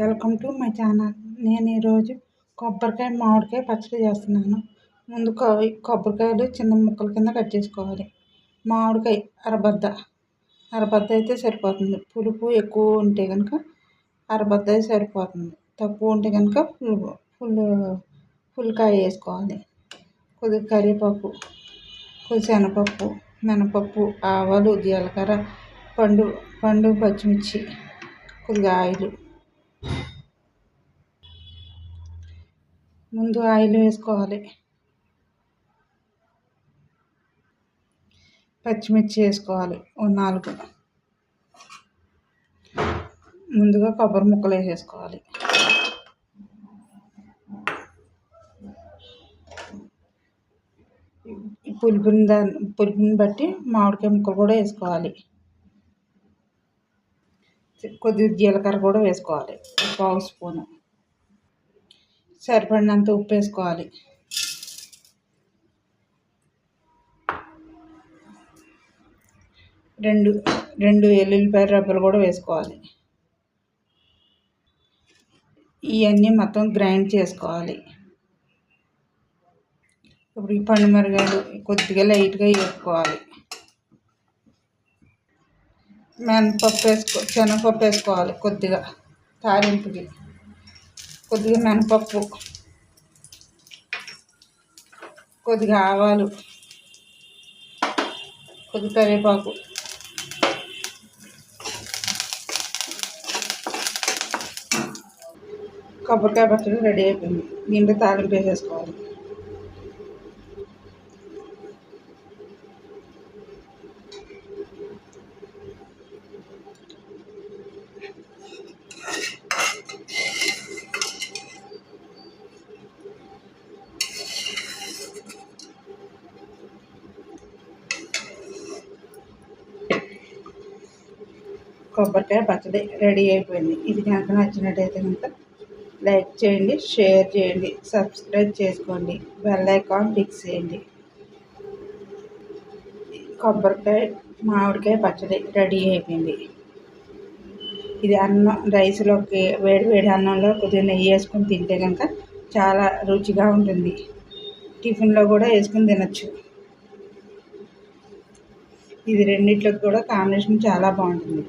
Welcome to my channel. నేను ఈరోజు కొబ్బరికాయ మామిడికాయ పచ్చడి చేస్తున్నాను. ముందు కొబ్బరికాయలు చిన్న ముక్కల కింద కట్ చేసుకోవాలి. మామిడికాయ అరబద్ద. అరబద్ద అయితే సరిపోతుంది. పులుపు ఎక్కువ ఉంటే కనుక అరబద్ద అయితే సరిపోతుంది. తక్కువ ఉంటే కనుక ఫుల్ ఫుల్ ఫుల్కాయ వేసుకోవాలి. కొద్దిగా కరివేపాకు కొద్ది శనగపప్పు మినపప్పు ఆవాలు జీలకర్ర పండు పండు పచ్చిమిర్చి కొద్దిగా ఆయిలు. ముందు ఆయిల్ వేసుకోవాలి. పచ్చిమిర్చి వేసుకోవాలి. ఓ నాలుగు. ముందుగా కొబ్బరి ముక్కలు వేసేసుకోవాలి. పులుపుని దాన్ని పులుపుని బట్టి మామిడికాయ ముక్కలు కూడా వేసుకోవాలి. కొద్దిగా జీలకర్ర కూడా వేసుకోవాలి. పావు స్పూను. సరిపడినంత ఉప్పు వేసుకోవాలి. రెండు రెండు ఎల్లుల్లిపాయ రబ్బలు కూడా వేసుకోవాలి. ఇవన్నీ మొత్తం గ్రైండ్ చేసుకోవాలి. ఇప్పుడు ఈ పండు మిరగాయలు కొద్దిగా లైట్గా వేసుకోవాలి. మినపప్పు వేసుకో శనగపప్పు వేసుకోవాలి కొద్దిగా తాలింపుకి. కొద్దిగా మినపప్పు. కొద్దిగా ఆవాలు. కొద్దిగా కరివేపాకు. కొబ్బరికాయ పచ్చడి రెడీ అయిపోయింది. దీంట్లో తాలింపు వేసేసుకోవాలి. కొబ్బరికాయ పచ్చడి రెడీ అయిపోయింది. ఇది కనుక నచ్చినట్టయితే కనుక లైక్ చేయండి షేర్ చేయండి సబ్స్క్రైబ్ చేసుకోండి బెల్ ఐకాన్ ఫిక్స్ చేయండి. కొబ్బరికాయ మామిడికాయ పచ్చడి రెడీ అయిపోయింది. ఇది అన్నం రైస్లోకి వేడి వేడి అన్నంలో కొద్దిగా నెయ్యి వేసుకొని తింటే కనుక చాలా రుచిగా ఉంటుంది. టిఫిన్లో కూడా వేసుకొని తినచ్చు. ఇది రెండిట్లోకి కూడా కాంబినేషన్ చాలా బాగుంటుంది.